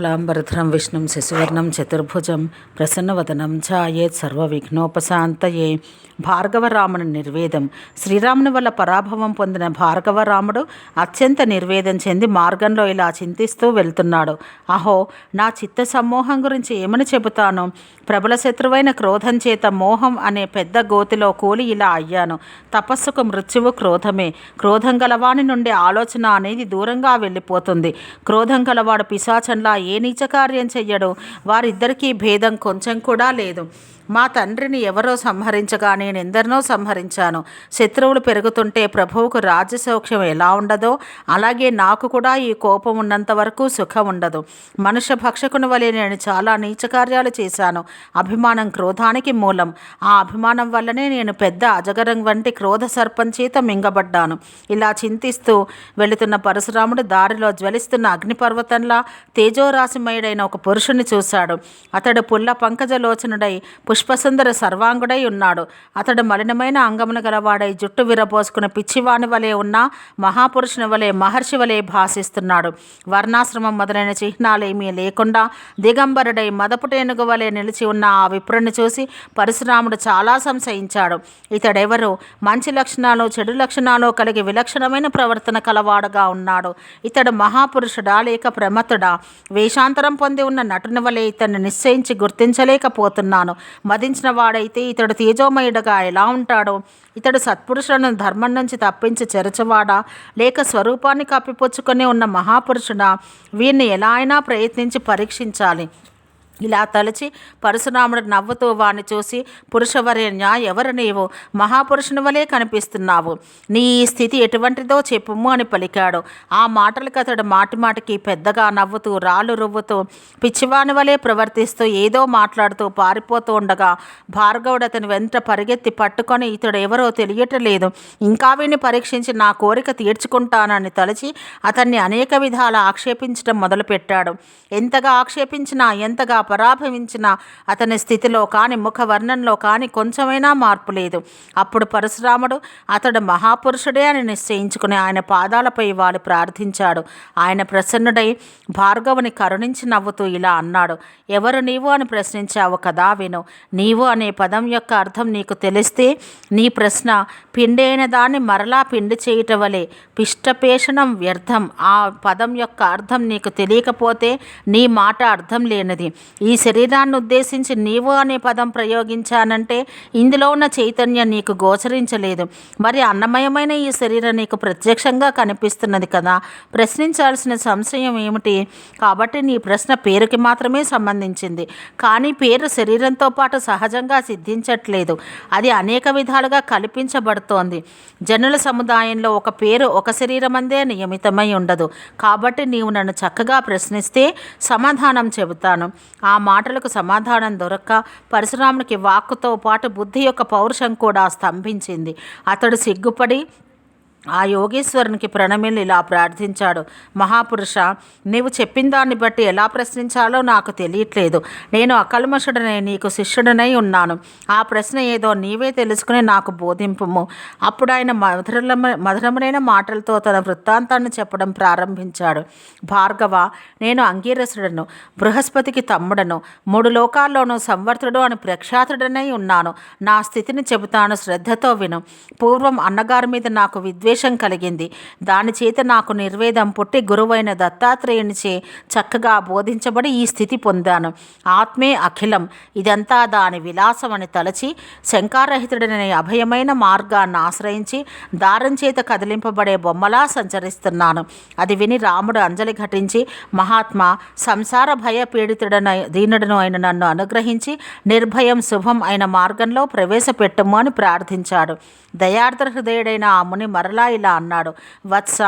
శుక్లాంబరధరం విష్ణుం శశివర్ణం చతుర్భుజం ప్రసన్నవదనం ఛాయేత్ సర్వవిఘ్నోపశాంతయే భార్గవరాముని నిర్వేదం శ్రీరాముని వల్ల పరాభవం పొందిన భార్గవరాముడు అత్యంత నిర్వేదం చెంది మార్గంలో ఇలా చింతిస్తూ వెళ్తున్నాడు. అహో నా చిత్త సమ్మోహం గురించి ఏమని చెబుతాను? ప్రబల శత్రువైన క్రోధం చేత మోహం అనే పెద్ద గోతిలో కూలి ఇలా అయ్యాను. తపస్సుకు మృత్యువు క్రోధమే. క్రోధం గలవాని నుండి ఆలోచన అనేది దూరంగా వెళ్ళిపోతుంది. క్రోధం గలవాడు పిశాచంలా ఏ నీచకార్యం చెయ్యడు. వారిద్దరికీ భేదం కొంచెం కూడా లేదు. మా తండ్రిని ఎవరో సంహరించగా నేను ఎందరినో సంహరించాను. శత్రువులు పెరుగుతుంటే ప్రభువుకు రాజసౌఖ్యం ఎలా ఉండదో అలాగే నాకు కూడా ఈ కోపం ఉన్నంత వరకు సుఖం ఉండదు. మనుష్య భక్షకుని వలె నేను చాలా నీచ కార్యాలు చేశాను. అభిమానం క్రోధానికి మూలం. ఆ అభిమానం వల్లనే నేను పెద్ద అజగరం వంటి క్రోధ సర్పం చేత మింగబడ్డాను. ఇలా చింతిస్తూ వెళుతున్న పరశురాముడు దారిలో జ్వలిస్తున్న అగ్నిపర్వతంలా తేజోరాశిమయుడైన ఒక పురుషుని చూశాడు. అతడు పుల్ల పంకజలోచనుడై పుష్పసుందర సర్వాంగుడై ఉన్నాడు. అతడు మలినమైన అంగమును గలవాడై జుట్టు విరబోసుకున్న పిచ్చివాని వలె ఉన్న మహాపురుషుని వలె మహర్షి వలె భాసిస్తున్నాడు వర్ణాశ్రమం మొదలైన చిహ్నాలేమీ లేకుండా దిగంబరుడై మదపుటేనుగు వలె నిలిచి ఉన్న ఆ విప్రుని చూసి పరశురాముడు చాలా సంశయించాడు. ఇతడెవరు? మంచి లక్షణాలు చెడు లక్షణాలు కలిగి విలక్షణమైన ప్రవర్తన కలవాడుగా ఉన్నాడు. ఇతడు మహాపురుషుడా లేక ప్రమతుడా వేషాంతరం పొంది ఉన్న నటుని వలె ఇతన్ని నిశ్చయించి గుర్తించలేకపోతున్నాను. మదించిన వాడైతే ఇతడు తేజోమయుడుగా ఎలా ఉంటాడో ఇతడు సత్పురుషులను ధర్మం నుంచి తప్పించి చెరచవాడా లేక స్వరూపాన్ని కప్పిపుచ్చుకొని ఉన్న మహాపురుషుడా వీరిని ఎలా అయినా ప్రయత్నించి పరీక్షించాలి. ఇలా తలచి పరశురాముడు నవ్వుతూ వాణ్ణి చూసి పురుషవరేణ్య ఎవరు నీవు మహాపురుషుని వలె కనిపిస్తున్నావు. నీ ఈ స్థితి ఎటువంటిదో చెప్పుము అని పలికాడు. ఆ మాటలకు అతడు మాటిమాటికి పెద్దగా నవ్వుతూ రాళ్ళు రువ్వుతూ పిచ్చివాని వలె ప్రవర్తిస్తూ ఏదో మాట్లాడుతూ పారిపోతూ ఉండగా భార్గవుడు అతని వెంట పరిగెత్తి పట్టుకొని ఇతడు ఎవరో తెలియటలేదు. ఇంకా వీని పరీక్షించి నా కోరిక తీర్చుకుంటానని తలచి అతన్ని అనేక విధాల ఆక్షేపించడం మొదలుపెట్టాడు. ఎంతగా ఆక్షేపించినా ఎంతగా పరాభవించిన అతని స్థితిలో కాని ముఖ వర్ణంలో కాని కొంచెమైనా మార్పు లేదు. అప్పుడు పరశురాముడు అతడు మహాపురుషుడే అని నిశ్చయించుకుని ఆయన పాదాలపై వాలి ప్రార్థించాడు. ఆయన ప్రసన్నుడై భార్గవుని కరుణించి నవ్వుతూ ఇలా అన్నాడు. ఎవరు నీవు అని ప్రశ్నించావు కదా విను. నీవు అనే పదం యొక్క అర్థం నీకు తెలిస్తే నీ ప్రశ్న పిండైన దాన్ని మరలా పిండి చేయటం వలె పిష్టపేషణం వ్యర్థం. ఆ పదం యొక్క అర్థం నీకు తెలియకపోతే నీ మాట అర్థం లేనిది. ఈ శరీరాన్ని ఉద్దేశించి నీవు అనే పదం ప్రయోగించానంటే ఇందులో ఉన్న చైతన్యం నీకు గోచరించలేదు. మరి అన్నమయమైన ఈ శరీరం నీకు ప్రత్యక్షంగా కనిపిస్తున్నది కదా. ప్రశ్నించాల్సిన సంశయం ఏమిటి? కాబట్టి నీ ప్రశ్న పేరుకి మాత్రమే సంబంధించింది. కానీ పేరు శరీరంతో పాటు సహజంగా సిద్ధించట్లేదు. అది అనేక విధాలుగా కల్పించబడుతోంది. జనుల సముదాయంలో ఒక పేరు ఒక శరీరమందే నియమితమై ఉండదు. కాబట్టి నీవు నన్ను చక్కగా ప్రశ్నిస్తే సమాధానం చెబుతాను. ఆ ఆ మాటలకు సమాధానం దొరక్క పరశురామునికి వాక్కుతో పాటు బుద్ధి యొక్క పౌరుషం కూడా స్తంభించింది. అతడు సిగ్గుపడి ఆ యోగేశ్వరునికి ప్రణమిల్లి ఇలా ప్రార్థించాడు. మహాపురుష నీవు చెప్పిన దాన్ని బట్టి ఎలా ప్రశ్నించాలో నాకు తెలియట్లేదు. నేను అకల్మషుడనై నీకు శిష్యుడనై ఉన్నాను. ఆ ప్రశ్న ఏదో నీవే తెలుసుకుని నాకు బోధింపుము. అప్పుడు ఆయన మధురమ మధురమైన మాటలతో తన వృత్తాంతాన్ని చెప్పడం ప్రారంభించాడు. భార్గవ నేను అంగీరసుడను బృహస్పతికి తమ్ముడను మూడు లోకాల్లోనూ సంవర్తుడు అని ప్రఖ్యాతుడనై ఉన్నాను. నా స్థితిని చెబుతాను శ్రద్ధతో విను. పూర్వం అన్నగారి మీద నాకు విద్వేషం కలిగింది. దాని చేత నాకు నిర్వేదం పుట్టి గురువైన దత్తాత్రేయునిచే చక్కగా బోధించబడి ఈ స్థితి పొందాను. ఆత్మే అఖిలం. ఇదంతా దాని విలాసం అని తలచి శంకారహితుడనే అభయమైన మార్గాన్ని ఆశ్రయించి దారం చేత కదిలింపబడే బొమ్మలా సంచరిస్తున్నాను. అది విని రాముడు అంజలి ఘటించి మహాత్మా సంసార భయ పీడితుడన దీనుడను అయిన నన్ను అనుగ్రహించి నిర్భయం శుభం అయిన మార్గంలో ప్రవేశపెట్టము అని ప్రార్థించాడు. దయార్ద్ర హృదయుడైన ఆ ముని మరలా ఇలా అన్నాడు. వత్స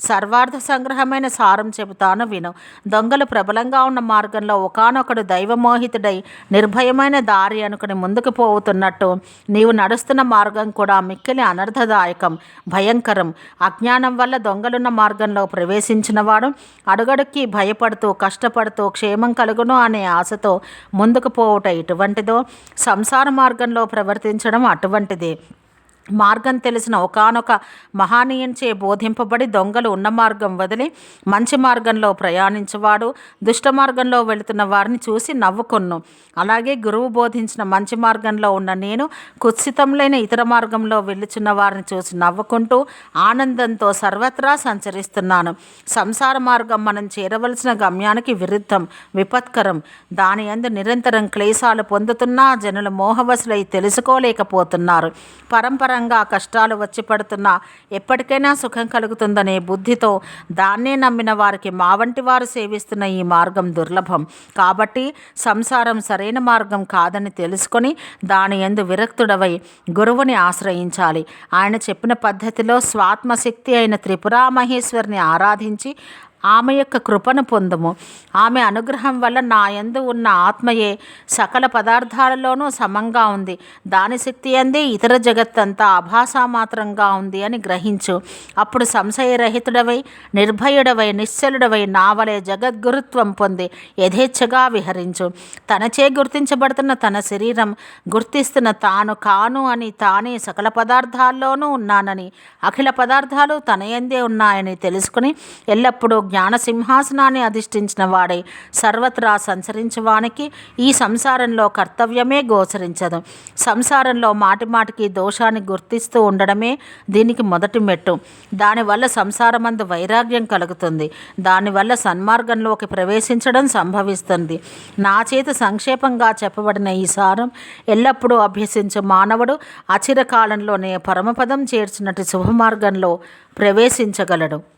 సర్వార్థ సంగ్రహమైన సారం చెబుతాను విను. దొంగలు ప్రబలంగా ఉన్న మార్గంలో ఒకనొకడు దైవమోహితుడై నిర్భయమైన దారి అనుకుని ముందుకు పోతున్నట్టు నీవు నడుస్తున్న మార్గం కూడా మిక్కిలి అనర్థదాయకం భయంకరం. అజ్ఞానం వల్ల దొంగలున్న మార్గంలో ప్రవేశించినవాడు అడుగడుక్కి భయపడుతూ కష్టపడుతూ క్షేమం కలుగును అనే ఆశతో ముందుకు పోవుట ఇటువంటిదో సంసార మార్గంలో ప్రవర్తించడం అటువంటిదే. మార్గం తెలిసిన ఒకానొక మహానీయంచే బోధింపబడి దొంగలు ఉన్న మార్గం వదిలి మంచి మార్గంలో ప్రయాణించేవాడు దుష్ట మార్గంలో వెళుతున్న వారిని చూసి నవ్వుకొన్ను. అలాగే గురువు బోధించిన మంచి మార్గంలో ఉన్న నేను కుత్సితంలైన ఇతర మార్గంలో వెళ్ళుచున్న వారిని చూసి నవ్వుకుంటూ ఆనందంతో సర్వత్రా సంచరిస్తున్నాను. సంసార మార్గం మనం చేరవలసిన గమ్యానికి విరుద్ధం విపత్కరం. దాని అందు నిరంతరం క్లేశాలు పొందుతున్నా జనులు మోహవశులై తెలుసుకోలేకపోతున్నారు. పరంపర పరంపరంగా కష్టాలు వచ్చి పడుతున్నా ఎప్పటికైనా సుఖం కలుగుతుందనే బుద్ధితో దాన్నే నమ్మిన వారికి మా వంటి వారు సేవిస్తున్న ఈ మార్గం దుర్లభం. కాబట్టి సంసారం సరైన మార్గం కాదని తెలుసుకొని దాని ఎందు విరక్తుడవై గురువుని ఆశ్రయించాలి. ఆయన చెప్పిన పద్ధతిలో స్వాత్మశక్తి అయిన త్రిపురామహేశ్వరిని ఆరాధించి ఆమె యొక్క కృపను పొందుము. ఆమె అనుగ్రహం వల్ల నా ఎందు ఉన్న ఆత్మయే సకల పదార్థాలలోనూ సమంగా ఉంది. దాని శక్తి అందే ఇతర జగత్తంతా అభాసా మాత్రంగా ఉంది అని గ్రహించు. అప్పుడు సంశయరహితుడవై నిర్భయుడవై నిశ్చలుడవై నావలే జగద్గురుత్వం పొంది యథేచ్ఛగా విహరించు. తనచే గుర్తించబడుతున్న తన శరీరం గుర్తిస్తున్న తాను కాను అని తానే సకల పదార్థాల్లోనూ ఉన్నానని అఖిల పదార్థాలు తన ఎందే ఉన్నాయని తెలుసుకుని ఎల్లప్పుడూ జ్ఞాన సింహాసనాన్ని అధిష్ఠించిన వాడే సర్వత్రా సంచరించువానికి ఈ సంసారంలో కర్తవ్యమే గోచరించదు. సంసారంలో మాటి మాటికి దోషాన్ని గుర్తిస్తూ ఉండడమే దీనికి మొదటి మెట్టు. దానివల్ల సంసారమందు వైరాగ్యం కలుగుతుంది. దానివల్ల సన్మార్గంలోకి ప్రవేశించడం సంభవిస్తుంది. నా చేత సంక్షేపంగా చెప్పబడిన ఈ సారం ఎల్లప్పుడూ అభ్యసించే మానవుడు అచిరకాలంలోనే పరమపదం చేర్చినట్టు శుభమార్గంలో ప్రవేశించగలడు.